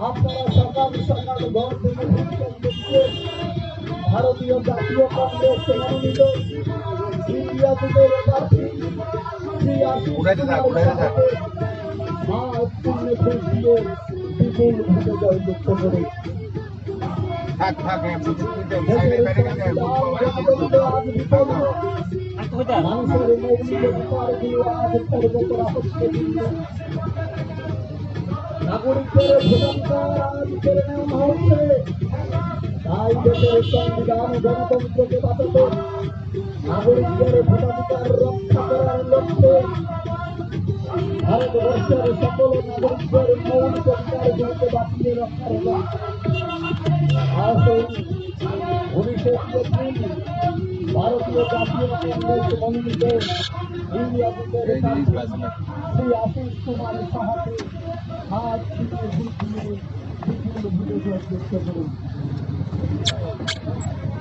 আপনারা সকাল সকাল ঘর থেকে ভারতীয় জাতীয় কংগ্রেস মনোনীত ইন্ডিয়া জুটের প্রার্থী শ্রী থাক, মা উৎপন্ন ভোট দিয়ে বিপুল ভোটে জয়যুক্ত করুন থাক থাক আজ আজ। নাগরিকদের ভোটাধিকার আজ কেড়ে নেওয়া হচ্ছে তাই দেশের সংবিধান গণতন্ত্রকে বাঁচাতে নাগরিকদের ভোটাধিকার রক্ষা করার লক্ষ্যে ভারতবর্ষের সকল নাগরিকদের মৌলিক অধিকারগুলোকে বাঁচিয়ে রক্ষার লক্ষ্যে আসুন উনিশে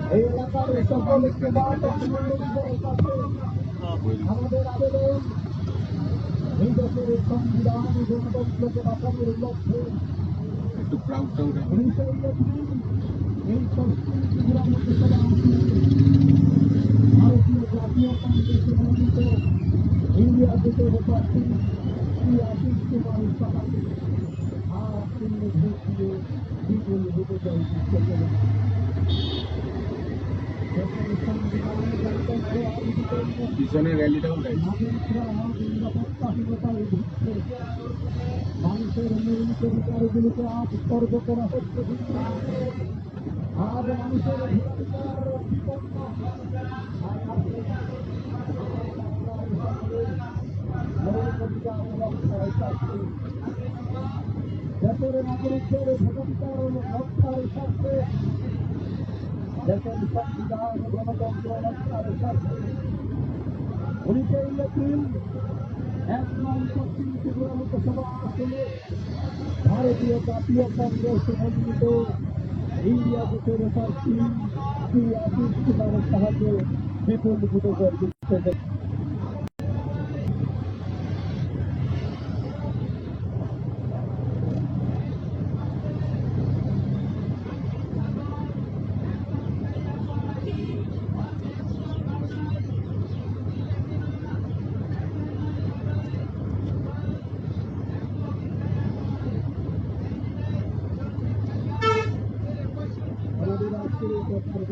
এই এলাকার সকল আমাদের আবেদন এই দেশের সংবিধান গণতন্ত্রকে বাঁচানোর লক্ষ্যে একটু উনিশে এই পশ্চিম ত্রিপুরা লোকসভা আসনে ভারতীয় জাতীয় কংগ্রেস মনোনীত ইন্ডিয়া জোটের প্রার্থী শ্রী আশিস কুমার সাহাকে হাত শূন্য ভোট দিয়ে বিপুল ভোটে জয়যুক্ত করেন দেশের সংবিধান গণতন্ত্র আইনতন্ত্র পিছনে র্যালিটা উঠে নাগরিকরা নিরাপত্তাহীনতায় ভুগছে মানুষের রক্ষায় স্বার্থে দেশের নাগরিকদের ভোটাধিকার রক্ষার স্বার্থে দেশের সংবিধান গণতন্ত্র রক্ষার স্বার্থে। উনিশে এপ্রিল এক নং পশ্চিম ত্রিপুরা লোকসভা আসনে ভারতীয় জাতীয় কংগ্রেস মনোনীত ইন্ডিয়া জোটের প্রার্থী শ্রী আশিস কুমারের সাহায্যে বিপুল ভোটে জয়যুক্ত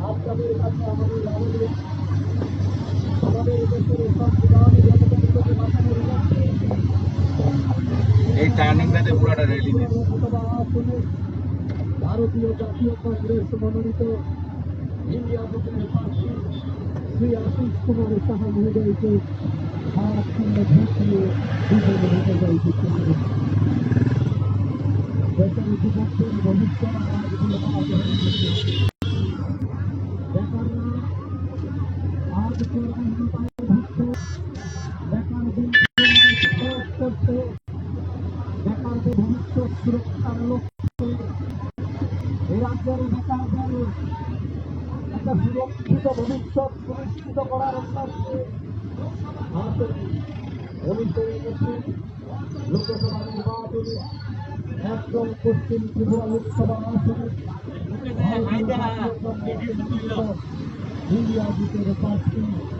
চালকদের কাছে আমাদের আপনাদের আমাদের আমাদের দেশের সংবিধান গণতন্ত্রকে বাঁচানোর এই টার্নিংটাতে পুরোটা আসনে ভারতীয় জাতীয় কংগ্রেস মনোনীত বেকারদের করছে ভবিষ্যৎ সুরক্ষার লক্ষ্যে রাজ্যের বেকারদের একটা সুরক্ষিত ভবিষ্যৎ সুনিশ্চিত করার লক্ষ্যে ভারতের উনিশে এপ্রিল লোকসভা নির্বাচনে একদম পশ্চিম ত্রিপুরা লোকসভা আসনে ভারতীয় জাতীয় কংগ্রেসের নেতৃত্ব ইন্ডিয়া জোটের প্রার্থী